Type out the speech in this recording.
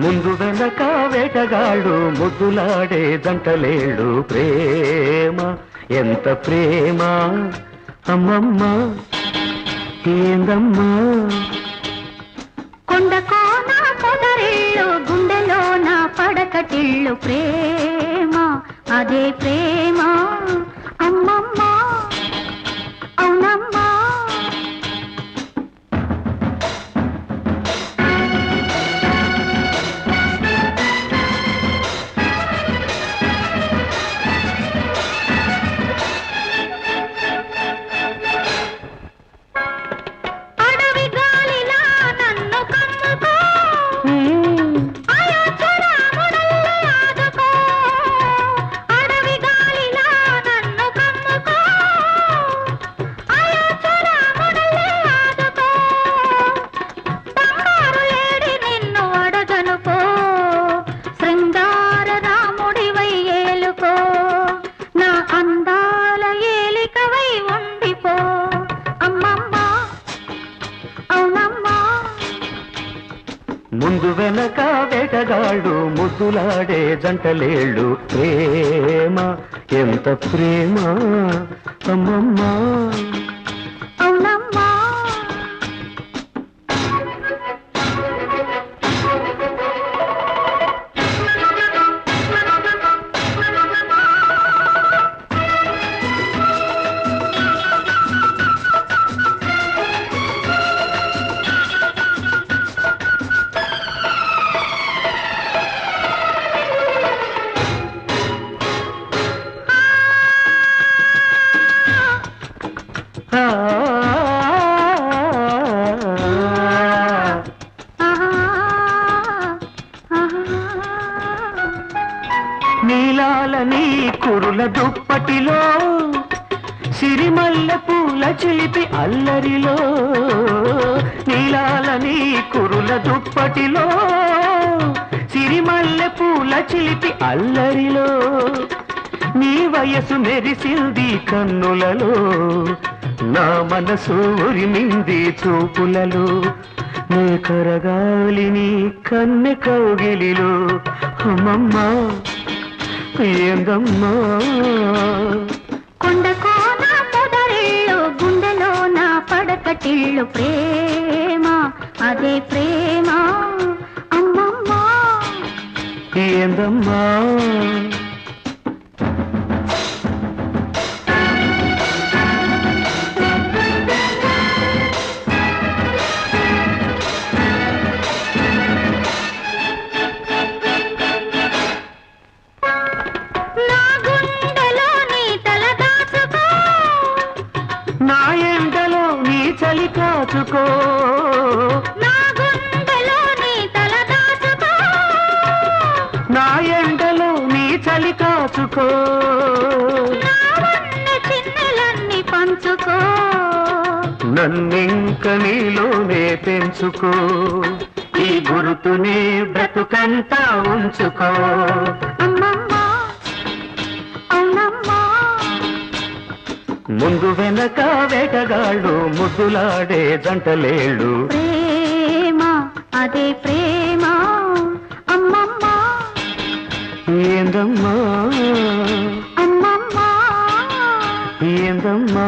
ముందు వెనక వేటగాడు ముద్దులాడే దంటలేడు ప్రేమ. ఎంత ప్రేమ? అమ్మమ్మ ఏందమ్మా? కొండ కోన పొదరిల్లు గుండెలోన పడకటిళ్ళు ప్రేమ. అదే ప్రేమ అమ్మమ్మ. ముందు వెనక వేటగాడు ముద్దులాడే జంటలేళ్ళు. ప్రేమ ఎంత ప్రేమ అమ్మమ్మా. నీలాల నీ కురుల దుప్పటిలో సిరిమల్లె పూల చిలిపి అల్లరిలో నీలాల నీ కురుల దుప్పటిలో సిరిమల్లె పూల చిలిపి అల్లరిలో నీ వయసు మెరిసింది కన్నులలో నా మనసు ఉరిమింది చూపులలో నే కరగాలిని కన్నె కౌగిలిలో అమ్మమ్మ. ఏందమ్మా? కొండ కోన పొదరిల్లు గుండెలోన పడకటిల్లు ప్రేమ. అదే ప్రేమ. అమ్మమ్మ. ఏందమ్మా? కాచుకో. నా ఎండలో నీ చలి కాచుకో. పంచుకో. నన్నింక నీలోనే పెంచుకో. ఈ గురుతునే బ్రతుకంతా ఉంచుకో. ముందు వెనక వేటగాళ్ళు ముద్దులాడే జంటలేళ్ళు. ప్రేమ అదే ప్రేమ అమ్మమ్మ. ఏందమ్మా? అమ్మమ్మ. ఏందమ్మా?